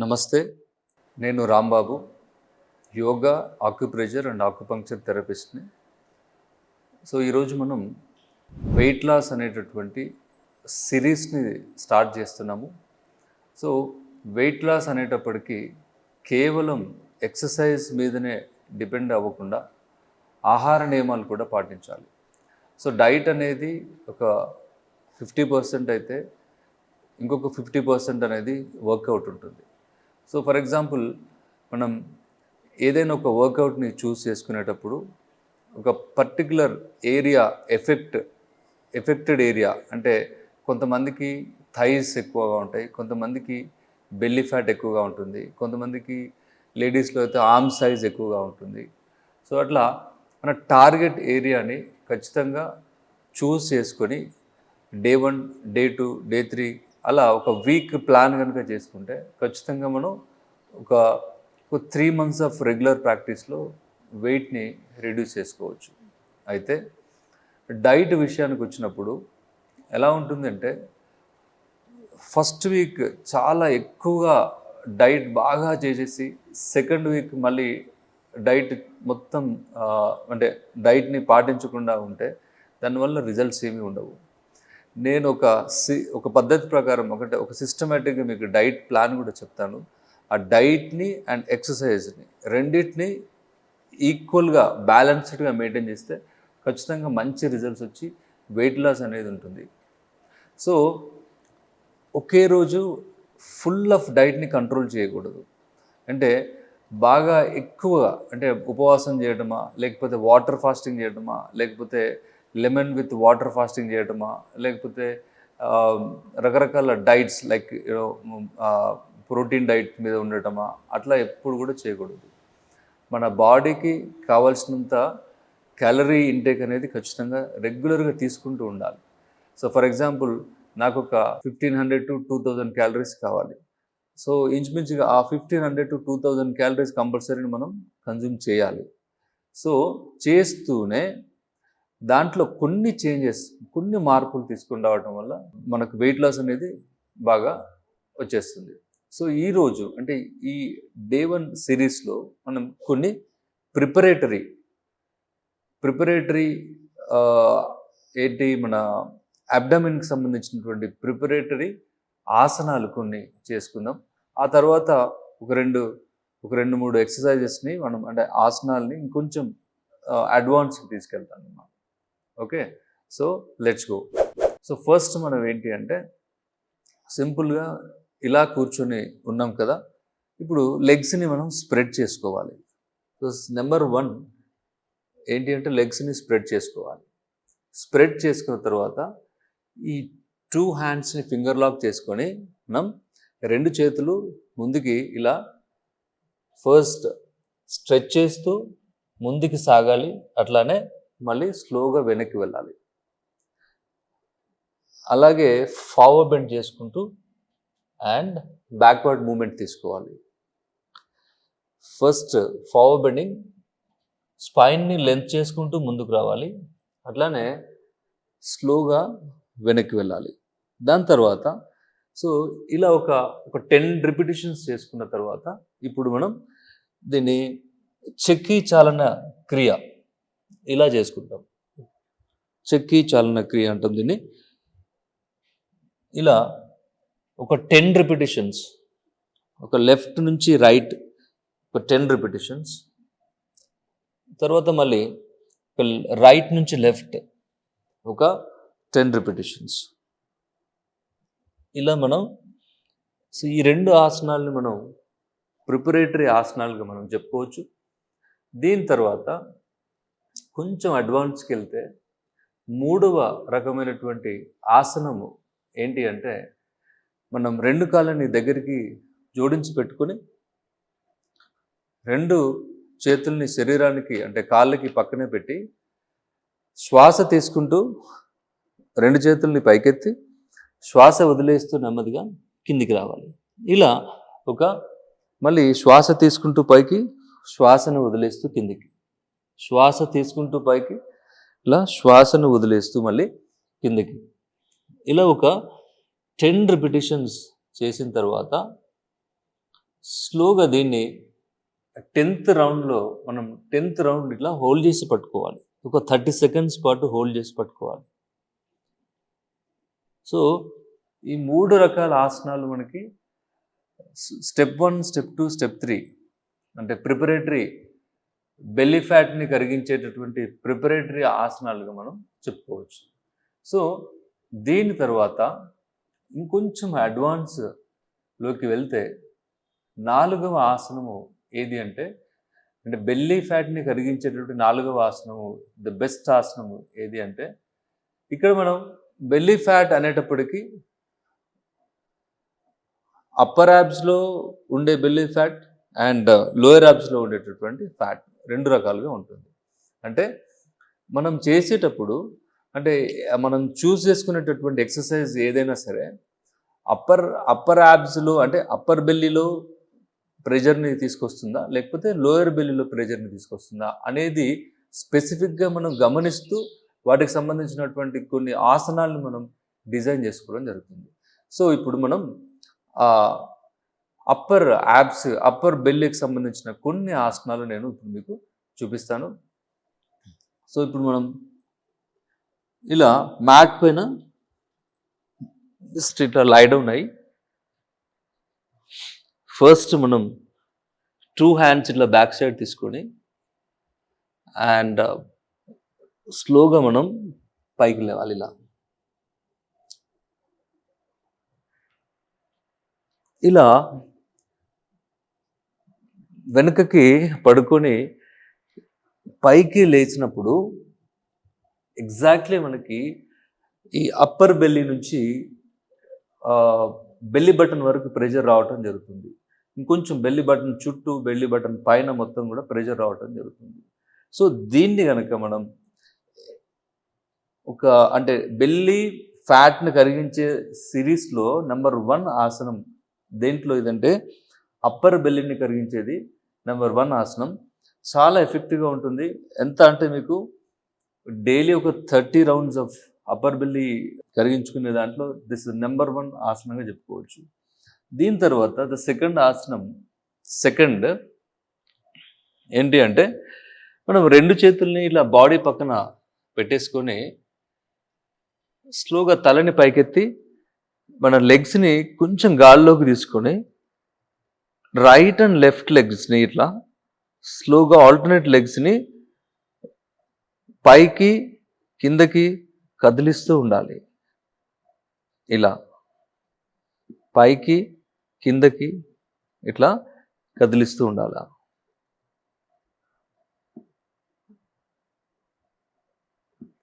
నమస్తే నేను Rambabu yoga acupressure and acupuncture థెరపిస్ట్ని. So ఈరోజు మనం వెయిట్ లాస్ అనేటటువంటి సిరీస్ని స్టార్ట్ చేస్తున్నాము. సో వెయిట్ లాస్ అనేటప్పటికీ కేవలం ఎక్సర్సైజ్ మీదనే డిపెండ్ అవ్వకుండా ఆహార నియమాలు కూడా పాటించాలి. సో డైట్ అనేది ఒక ఫిఫ్టీ పర్సెంట్ అయితే ఇంకొక ఫిఫ్టీ పర్సెంట్ అనేది వర్కౌట్ ఉంటుంది. సో ఫర్ ఎగ్జాంపుల్ మనం ఏదైనా ఒక వర్కౌట్ని చూస్ చేసుకునేటప్పుడు ఒక particular area effect affected area అంటే కొంతమందికి థైస్ ఎక్కువగా ఉంటాయి కొంతమందికి బెల్లీ ఫ్యాట్ ఎక్కువగా ఉంటుంది కొంతమందికి లేడీస్లో అయితే ఆర్మ్ సైజ్ ఎక్కువగా ఉంటుంది. సో అట్లా మన టార్గెట్ ఏరియాని ఖచ్చితంగా చూస్ చేసుకొని day one day two day three అలా ఒక వీక్ ప్లాన్ కనుక చేసుకుంటే ఖచ్చితంగా మనం ఒక త్రీ మంత్స్ ఆఫ్ రెగ్యులర్ ప్రాక్టీస్లో వెయిట్ని రెడ్యూస్ చేసుకోవచ్చు. అయితే డైట్ విషయానికి వచ్చినప్పుడు ఎలా ఉంటుందంటే ఫస్ట్ వీక్ చాలా ఎక్కువగా డైట్ బాగా చేసేసి సెకండ్ వీక్ మళ్ళీ డైట్ మొత్తం అంటే డైట్ని పాటించకుండా ఉంటే దానివల్ల రిజల్ట్స్ ఏమీ ఉండవు. నేను ఒక సి ఒక పద్ధతి ప్రకారం ఒకటే ఒక సిస్టమేటిక్గా మీకు డైట్ ప్లాన్ కూడా చెప్తాను. ఆ డైట్ని అండ్ ఎక్సర్సైజ్ని రెండింటిని ఈక్వల్గా బ్యాలెన్స్డ్గా మెయింటైన్ చేస్తే ఖచ్చితంగా మంచి రిజల్ట్స్ వచ్చి వెయిట్ లాస్ అనేది ఉంటుంది. సో ఒకే రోజు ఫుల్ ఆఫ్ డైట్ని కంట్రోల్ చేయకూడదు. అంటే బాగా ఎక్కువగా అంటే ఉపవాసం చేయడమా లేకపోతే వాటర్ ఫాస్టింగ్ చేయడమా లేకపోతే లెమన్ విత్ వాటర్ ఫాస్టింగ్ చేయడమా లేకపోతే రకరకాల డైట్స్ లైక్ ప్రోటీన్ డైట్ మీద ఉండటమా? అట్లా ఎప్పుడు కూడా చేయకూడదు. మన బాడీకి కావాల్సినంత క్యాలరీ ఇంటేక్ అనేది ఖచ్చితంగా రెగ్యులర్గా తీసుకుంటూ ఉండాలి. సో ఫర్ ఎగ్జాంపుల్ నాకు ఒక fifteen hundred to two thousand calories కావాలి. సో ఇంచుమించుగా ఆ fifteen hundred to two thousand calories కంపల్సరీని మనం కన్జ్యూమ్ చేయాలి. సో చేస్తూనే దాంట్లో కొన్ని చేంజెస్ కొన్ని మార్పులు తీసుకుని రావడం వల్ల మనకు వెయిట్ లాస్ అనేది బాగా వచ్చేస్తుంది. సో ఈరోజు అంటే ఈ డే వన్ సిరీస్లో మనం కొన్ని ప్రిపరేటరీ ప్రిపరేటరీ ఏంటి మన అబ్డమిన్కి సంబంధించినటువంటి ప్రిపరేటరీ ఆసనాలు కొన్ని చేసుకుందాం. ఆ తర్వాత ఒక రెండు ఒక రెండు మూడు ఎక్సర్సైజెస్ని మనం అంటే ఆసనాల్ని ఇంకొంచెం అడ్వాన్స్కి తీసుకెళ్తాం అన్నమాట okay? So let's go. So first మనం ఏంటి అంటే సింపుల్గా ఇలా కూర్చొని ఉన్నాం కదా ఇప్పుడు లెగ్స్ని మనం స్ప్రెడ్ చేసుకోవాలి. సో నెంబర్ వన్ ఏంటి అంటే లెగ్స్ని స్ప్రెడ్ చేసుకోవాలి. స్ప్రెడ్ చేసుకున్న తర్వాత ఈ టూ హ్యాండ్స్ని ఫింగర్ లాక్ చేసుకొని మనం రెండు చేతులు ముందుకి ఇలా ఫస్ట్ స్ట్రెచ్ చేస్తూ ముందుకి సాగాలి. అట్లానే మళ్ళీ స్లోగా వెనక్కి వెళ్ళాలి. అలాగే ఫార్వర్డ్ బెండ్ చేసుకుంటూ అండ్ బ్యాక్వర్డ్ మూమెంట్ తీసుకోవాలి. ఫస్ట్ ఫార్వర్డ్ బెండింగ్ స్పైన్ని లెంత్ చేసుకుంటూ ముందుకు రావాలి. అట్లానే స్లోగా వెనక్కి వెళ్ళాలి. దాని తర్వాత సో ఇలా ఒక ఒక టెన్ రిపిటేషన్స్ చేసుకున్న తర్వాత ఇప్పుడు మనం దీన్ని చెక్కి చాలన క్రియ ఇలా చేసుకుంటాం. చెక్కి చాలన క్రియ అంటాం దీన్ని. ఇలా ఒక టెన్ రిపిటేషన్స్ ఒక లెఫ్ట్ నుంచి రైట్ ఒక టెన్ రిపిటేషన్స్ తర్వాత మళ్ళీ ఒక రైట్ నుంచి లెఫ్ట్ ఒక టెన్ రిపిటేషన్స్ ఇలా మనం సో ఈ రెండు ఆసనాలని మనం ప్రిపరేటరీ ఆసనాలుగా మనం చెప్పుకోవచ్చు. దీని తర్వాత కొంచెం అడ్వాన్స్కి వెళ్తే మూడవ రకమైనటువంటి ఆసనము ఏంటి అంటే మనం రెండు కాళ్ళని దగ్గరికి జోడించి పెట్టుకొని రెండు చేతుల్ని శరీరానికి అంటే కాళ్ళకి పక్కనే పెట్టి శ్వాస తీసుకుంటూ రెండు చేతుల్ని పైకెత్తి శ్వాస వదిలేస్తూ నెమ్మదిగా కిందికి రావాలి. ఇలా ఒక మళ్ళీ శ్వాస తీసుకుంటూ పైకి శ్వాసను వదిలేస్తూ కిందికి. శ్వాస తీసుకుంటూ పైకి ఇలా శ్వాసను వదిలేస్తూ మళ్ళీ కిందికి. ఇలా ఒక టెన్ రిపిటేషన్స్ చేసిన తర్వాత స్లోగా దీన్ని టెన్త్ రౌండ్లో మనం టెన్త్ రౌండ్ ఇట్లా హోల్డ్ చేసి పట్టుకోవాలి. ఒక థర్టీ సెకండ్స్ పాటు హోల్డ్ చేసి పట్టుకోవాలి. సో ఈ మూడు రకాల ఆసనాలు మనకి step one step two step three అంటే ప్రిపరేటరీ బెల్లీ ఫ్యాట్ని కరిగించేటటువంటి ప్రిపరేటరీ ఆసనాలుగా మనం చెప్పుకోవచ్చు. సో దీని తర్వాత ఇంకొంచెం అడ్వాన్స్లోకి వెళ్తే నాలుగవ ఆసనము ఏది అంటే అంటే బెల్లీ ఫ్యాట్ని కరిగించేటటువంటి నాలుగవ ఆసనము ద బెస్ట్ ఆసనము ఏది అంటే ఇక్కడ మనం బెల్లీ ఫ్యాట్ అనేటప్పటికీ అప్పర్ యాబ్స్లో ఉండే బెల్లీ ఫ్యాట్ అండ్ లోయర్ యాబ్స్లో ఉండేటటువంటి ఫ్యాట్ రెండు రకాలుగా ఉంటుంది. అంటే మనం చేసేటప్పుడు అంటే మనం చూస్ చేసుకునేటటువంటి ఎక్సర్సైజ్ ఏదైనా సరే అప్పర్ అప్పర్ యాబ్స్లో అంటే అప్పర్ బెల్లీలో ప్రెజర్ని తీసుకొస్తుందా? లేకపోతే లోయర్ బెల్లీలో ప్రెజర్ని తీసుకొస్తుందా? అనేది స్పెసిఫిక్గా మనం గమనిస్తూ వాటికి సంబంధించినటువంటి కొన్ని ఆసనాలను మనం డిజైన్ చేసుకోవడం జరుగుతుంది. సో ఇప్పుడు మనం అప్పర్ యాబ్స్ అప్పర్ బెల్లికి సంబంధించిన కొన్ని ఆసనాలు నేను ఇప్పుడు మీకు చూపిస్తాను. సో ఇప్పుడు మనం ఇలా మ్యాట్ పైన జస్ట్ ఇట్లా లైడ్ ఉన్నాయి. ఫస్ట్ మనం టూ హ్యాండ్స్ ఇట్లా బ్యాక్ సైడ్ తీసుకొని అండ్ స్లోగా మనం పైకి లేవాలి ఇలా. ఇలా వెనుకకి పడుకొని పైకి లేచినప్పుడు ఎగ్జాక్ట్లీ మనకి ఈ అప్పర్ బెల్లి నుంచి బెల్లి బటన్ వరకు ప్రెషర్ రావటం జరుగుతుంది. ఇంకొంచెం బెల్లి బటన్ చుట్టూ బెల్లి బటన్ పైన మొత్తం కూడా ప్రెషర్ రావటం జరుగుతుంది. సో దీన్ని కనుక మనం ఒక అంటే బెల్లి ఫ్యాట్ని కరిగించే సిరీస్లో నెంబర్ వన్ ఆసనం దేంట్లో ఇదంటే అప్పర్ బెల్లిని కరిగించేది నెంబర్ వన్ ఆసనం. చాలా ఎఫెక్టివ్గా ఉంటుంది. ఎంత అంటే మీకు డైలీ ఒక thirty rounds of upper belly కరిగించుకునే దాంట్లో దిస్ నెంబర్ వన్ ఆసనంగా చెప్పుకోవచ్చు. దీని తర్వాత ద సెకండ్ ఆసనం సెకండ్ ఏంటి అంటే మనం రెండు చేతుల్ని ఇలా బాడీ పక్కన పెట్టేసుకొని స్లోగా తలని పైకెత్తి మన లెగ్స్ని కొంచెం గాల్లోకి తీసుకొని రైట్ అండ్ లెఫ్ట్ లెగ్స్ని ఇట్లా స్లోగా ఆల్టర్నేట్ లెగ్స్ని పైకి కిందకి కదిలిస్తూ ఉండాలి. ఇలా పైకి కిందకి ఇట్లా కదిలిస్తూ ఉండాలి.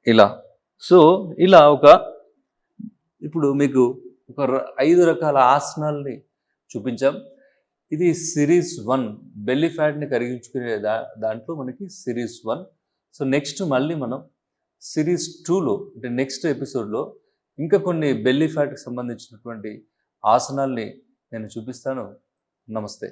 ఇలా. సో ఇలా ఒక ఇప్పుడు మీకు ఒక ఐదు రకాల ఆసనాల్ని చూపించాం. ఇది సిరీస్ వన్ బెల్లి ఫ్యాట్ని కరిగించుకునే దా దాంట్లో మనకి సిరీస్ వన్. సో నెక్స్ట్ మళ్ళీ మనం సిరీస్ టూలో అంటే నెక్స్ట్ ఎపిసోడ్లో ఇంకా కొన్ని బెల్లి ఫ్యాట్కి సంబంధించినటువంటి ఆసనాల్ని నేను చూపిస్తాను. నమస్తే.